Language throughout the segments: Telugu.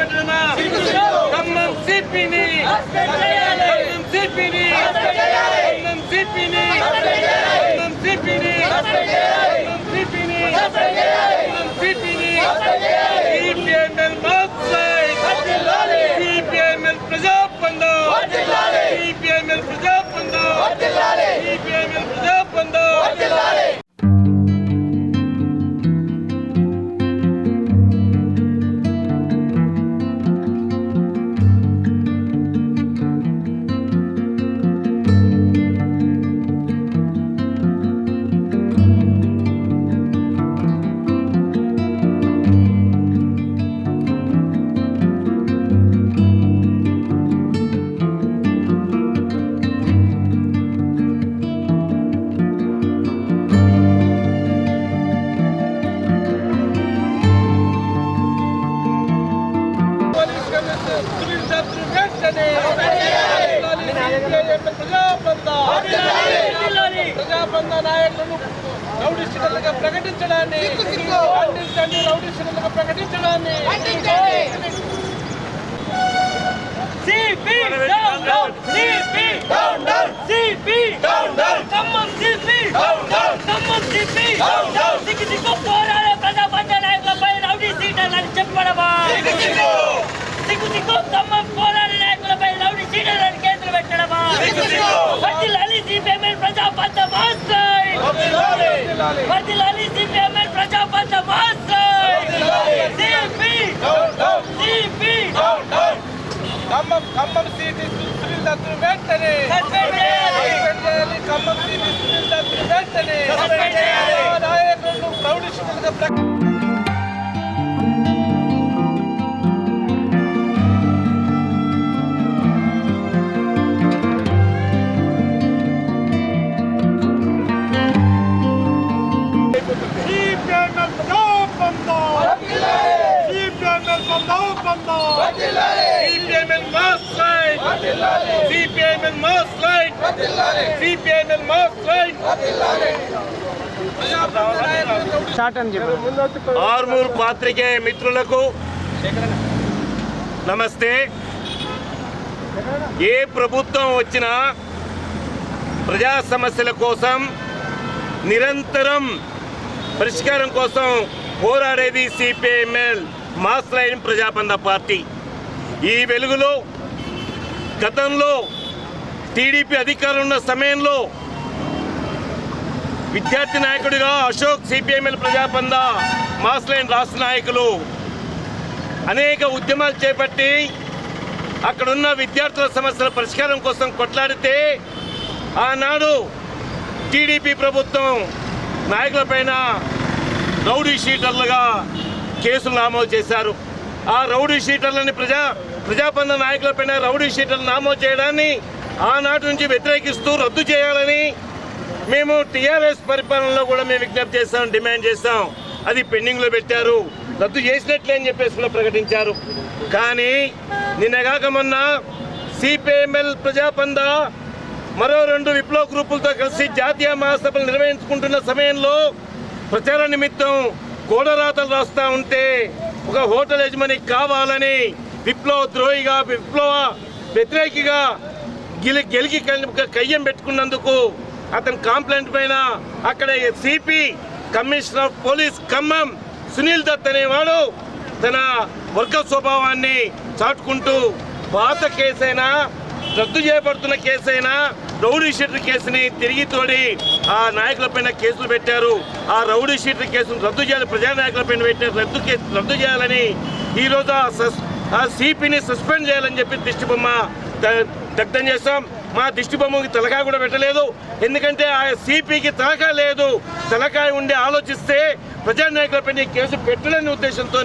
ప్రకటన ఖమ్మం సిపిని. ఖమ్మం సిపిని. ఖమ్మం సిపిని. ఖమ్మం సిపిని. ఖమ్మం సిపిని. ఖమ్మం సిపిని. సిపిఎంఎల్ మాక్సైడ్ ప్రజాబంధ నాయకులను రౌడీస్టులుగా ప్రకటించడాన్ని ఖండించండి రౌడీస్టులుగా ప్రకటించడాన్ని CP వర్దిల్లాలి CPML Prajabandha master CP CP Khammam Khammam city Sunil దత్తును వెంటనే Suspend చేయాలి. Suspend చేయాలి. ఖమ్మం సీటి సునీల్ దత్తును వెంటనే Suspend చేయాలి. నాయకులను రౌడీస్టులుగా ప్రకటించడాన్ని CPML Prajabandham CPML Prajabandham CPML mass light CPML mass light CPML mass light Armoor పాత్రికేయ మిత్రులకు నమస్తే. ఏ ప్రభుత్వం వచ్చినా ప్రజా సమస్యల కోసం నిరంతరం పరిష్కారం కోసం పోరాడేది CPIML mass line Prajabandha party. ఈ వెలుగులో గతంలో టీడీపీ అధికారులు ఉన్న సమయంలో విద్యార్థి నాయకుడిగా Ashok CPML Prajabandha mass line రాష్ట్ర నాయకులు అనేక ఉద్యమాలు చేపట్టి అక్కడున్న విద్యార్థుల సమస్యల పరిష్కారం కోసం కొట్లాడితే ఆనాడు టీడీపీ ప్రభుత్వం నాయకులపైన రౌడీ షీటర్లుగా కేసులు నమోదు చేశారు. ఆ రౌడీ షీటర్లని ప్రజా ప్రజాబంధ నాయకులపైన రౌడీ షీటర్లు నమోదు చేయడాన్ని ఆనాటి నుంచి వ్యతిరేకిస్తూ రద్దు చేయాలని మేము టీఆర్ఎస్ పరిపాలనలో కూడా మేము విజ్ఞప్తి చేస్తాం డిమాండ్ చేస్తాం. అది పెండింగ్లో పెట్టారు. రద్దు చేసినట్లే అని చెప్పేసి కూడా ప్రకటించారు. కానీ నిన్నగాక మొన్న సిపిఎంఎల్ ప్రజాబంధ మరో రెండు విప్లవ గ్రూపులతో కలిసి జాతీయ మహాసభలు నిర్వహించుకుంటున్న సమయంలో ప్రచార నిమిత్తం కోడరాతలు రాస్తా ఉంటే ఒక హోటల్ యజమాని కావాలని విప్లవ ద్రోహిగా విప్లవ వ్యతిరేకిగా గిలి గెలికి కయ్యం పెట్టుకున్నందుకు అతని కాంప్లైంట్ పైన అక్కడ CP commissioner of police Khammam Sunil Dutt అనేవాడు తన వర్గ స్వభావాన్ని చాటుకుంటూ పాత కేసైనా రద్దు చేయబడుతున్న కేసు అయినా రౌడీ షీటర్ కేసుని తిరిగి తోడి ఆ నాయకులపైన కేసులు పెట్టారు. ఆ రౌడీ షీటర్ కేసును రద్దు చేయాలి ప్రజా నాయకులపైన పెట్టిన రద్దు కేసు రద్దు చేయాలని ఈరోజు ఆ సస్ ఆ సిపిని సస్పెండ్ చేయాలని చెప్పి దిష్టి బొమ్మ ద- దగ్ధం చేస్తాం మా దిష్టి బొమ్మకి తలకాయ కూడా పెట్టలేదు. ఎందుకంటే ఆ సిపికి తలకాయ లేదు. తలకాయ ఉండి ఆలోచిస్తే ప్రజానాయకులపై ఈ కేసు పెట్టలేని ఉద్దేశంతో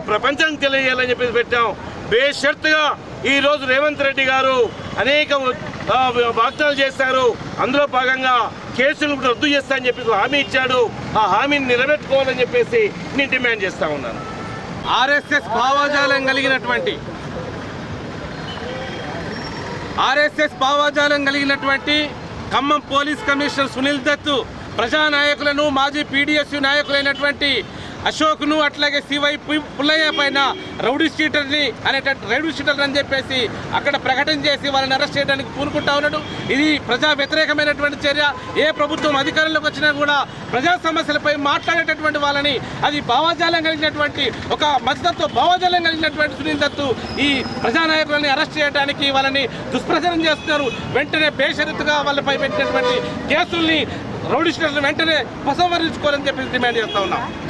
ప్రపంచానికి తెలియజేయాలని చెప్పి పెట్టాం. బేషరతుగా ఈరోజు రేవంత్ రెడ్డి గారు అనేక వాగ్దానాలు చేశారు. అందులో భాగంగా కేసులు కూడా రద్దు చేస్తా అని హామీ ఇచ్చాడు. ఆ హామీని నిలబెట్టుకోవాలని చెప్పేసి నేను డిమాండ్ చేస్తా ఉన్నాను. ఆర్ఎస్ఎస్ భావజాలం కలిగినటువంటి ఆర్ఎస్ఎస్ భావజాలం కలిగినటువంటి ఖమ్మం పోలీస్ కమిషనర్ సునీల్ దత్ ప్రజా నాయకులను మాజీ పీడిఎస్యు నాయకులైనటువంటి అశోక్ను అట్లాగే సివై పు- పుల్లయ్య పైన రౌడీ షీటర్ని అనేటట్టు రౌడీ షీటర్ అని చెప్పేసి అక్కడ ప్రకటన చేసి వాళ్ళని అరెస్ట్ చేయడానికి పూనుకుంటా ఉన్నాడు. ఇది ప్రజా వ్యతిరేకమైనటువంటి చర్య. ఏ ప్రభుత్వం అధికారంలోకి వచ్చినా కూడా ప్రజా సమస్యలపై మాట్లాడేటటువంటి వాళ్ళని అది భావజాలం కలిగినటువంటి ఒక మద్దతు భావజాలం కలిగినటువంటి సునీల్ దత్తు ఈ ప్రజానాయకులని అరెస్ట్ చేయడానికి వాళ్ళని దుష్ప్రచారం చేస్తున్నారు. వెంటనే బేషరతుగా వాళ్ళపై పెట్టినటువంటి కేసుల్ని రౌడీ వెంటనే ఉపసంహరించుకోవాలని చెప్పి డిమాండ్ చేస్తా ఉన్నాం.